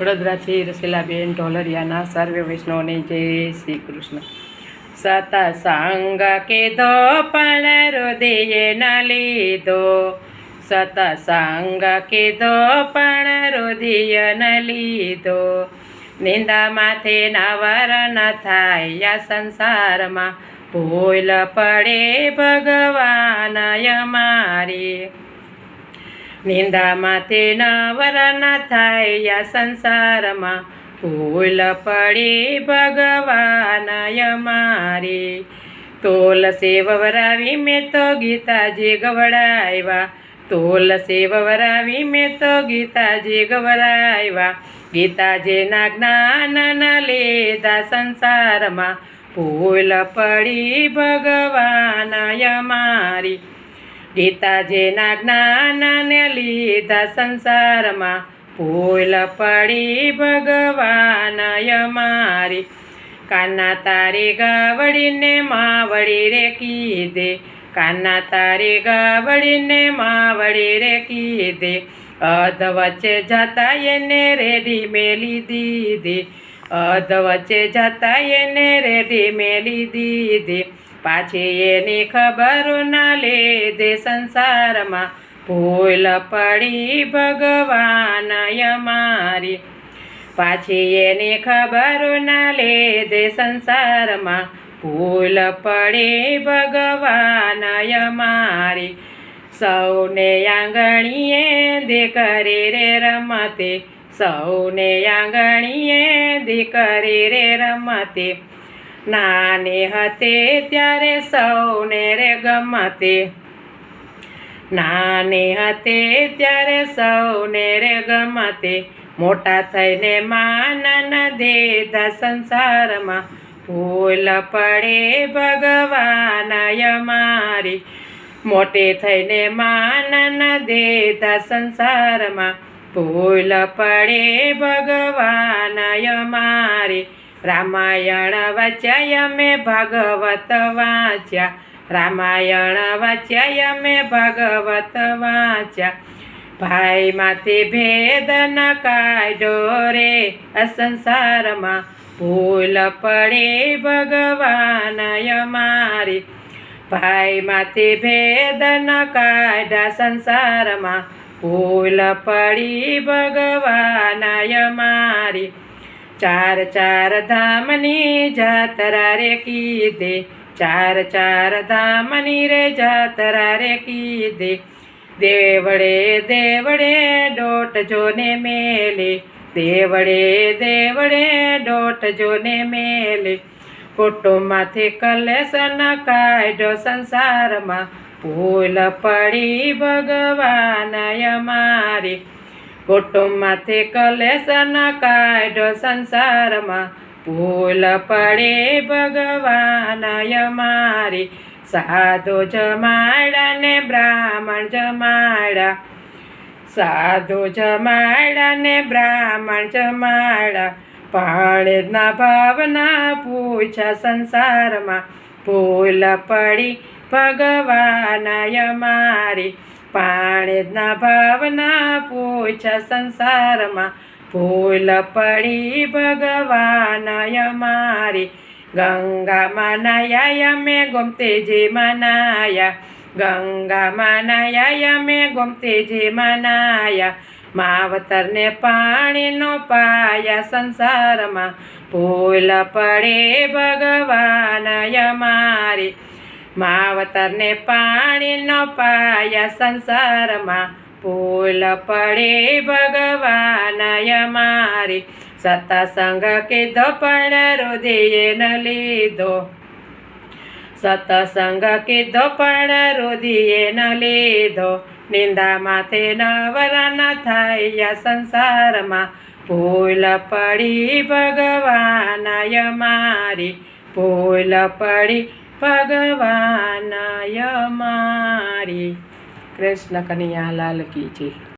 વડોદરાથી રસીલાબેન ઢોલરિયાના સર્વે વૈષ્ણવને જય શ્રી કૃષ્ણ. સત સંગ કીધો, પણ હૃદય ન લીધો. સતસંગ કીધો, પણ હૃદય ન લીધો. નિંદામાંથી નવર ન થાય સંસારમાં ભૂલ પડે ભગવાન અમારી. નિંદામાંથી તેના વરના થાય આ સંસારમાં. ભૂલ પડી ભગવાન તોલ તુલસી વવરાવી મેં તો ગીતાજી ગવડાવ્યા તુલસી વવરાવી મેં તો ગીતાજી ગવડાવ્યા ગીતાજીના જ્ઞાન ન લીધા સંસારમાં. ભૂલ પડી ભગવાન અમારી ગીતાજીના જ્ઞાનને લીધા સંસારમાં, ભૂલ પડી ભગવાન અમારી કાના તારી ગાવડીને માવડી રે કીધે, કાના તારી ગાવડીને માવડી રે કીધે. અધ વચ્ચે જતા એને રેડી મેલી દીધી. અધ વચ્ચે જતા એને રેડી મેલી દીધી. પાછી એની ખબર ના લીધે સંસારમાં. ભૂલ પડી ભગવાન અમારી પાછી એની ખબર ના લીધે સંસારમાં. ભૂલ પડી ભગવાન અમારી સૌને આંગણીએ દીકરી રે રમતી. સૌને આંગણીએ દીકરી રે રમતે. નાની હતી ત્યારે સૌને રે ગમતી. નાની હતી ત્યારે સૌને રે ગમતી. મોટા થઈને માના દીધા સંસારમાં. ભૂલ પડે ભગવાન અમારી મોટી થઈને માના દીધા સંસારમાં. ભૂલ પડે ભગવાન અમારી રામાયણ વાંચ્યા મેં ભાગવત વાંચ્યા. રામાયણ વાંચ્યા મેં ભાગવત વાંચ્યા. ભાઈમાંથી ભેદ ન કાઢો રે સંસારમાં ભૂલ પડે ભગવાન અમારી ભાઈમાંથી ભેદ ન કાઢા સંસારમાં ભૂલ પડી ભગવાન અમારી ચાર ચાર ધામની જાતરા રે કીધે. ચાર ચાર ધામની રે જાતરા રે કીધે. દેવડે દેવડે ડોટ જોને મેલે. દેવડે દેવડે ડોટ જોને મેલે. કુટુંબમાંથી કલેશન ન કાઢ્યો સંસારમાં. ભૂલ પડી ભગવાન અમારી કુટુંબમાંથી કલેશ ન કાઢ્યો સંસારમાં. ભૂલ પડે ભગવાન અમારી સાધુ જમાડા ને બ્રાહ્મણ જમાડા. સાધુ જમાડા ને બ્રાહ્મણ જમાડા. પાણેના ભાવના પૂછા સંસારમાં. ભૂલ પડી ભગવાન અમારી પાણેના ભાવના પૂછા સંસારમાં. ભૂલ પડી ભગવાન અમારી ગંગા મનાયા મેં ગોમતેજી મનાયા. ગંગા મનાયા મેં ગોમતેજી મનાયા. માવતરને પાણીનો પાયા સંસારમાં. ભૂલ પડે ભગવાન અમારી માવતરને પાણીનો પાયા સંસારમાં. ભૂલ પડે ભગવાન અમારી સતસંગ કીધો પણ હૃદયે ન લીધો. સતસંગ કીધો પણ હૃદયે ન લીધો. નિંદા માથે નવર ન થાય સંસારમાં. ભૂલ પડી ભગવાન અમારી ભૂલ પડી ભગવાન મારી. કૃષ્ણ કનૈયાલાલ કી જય.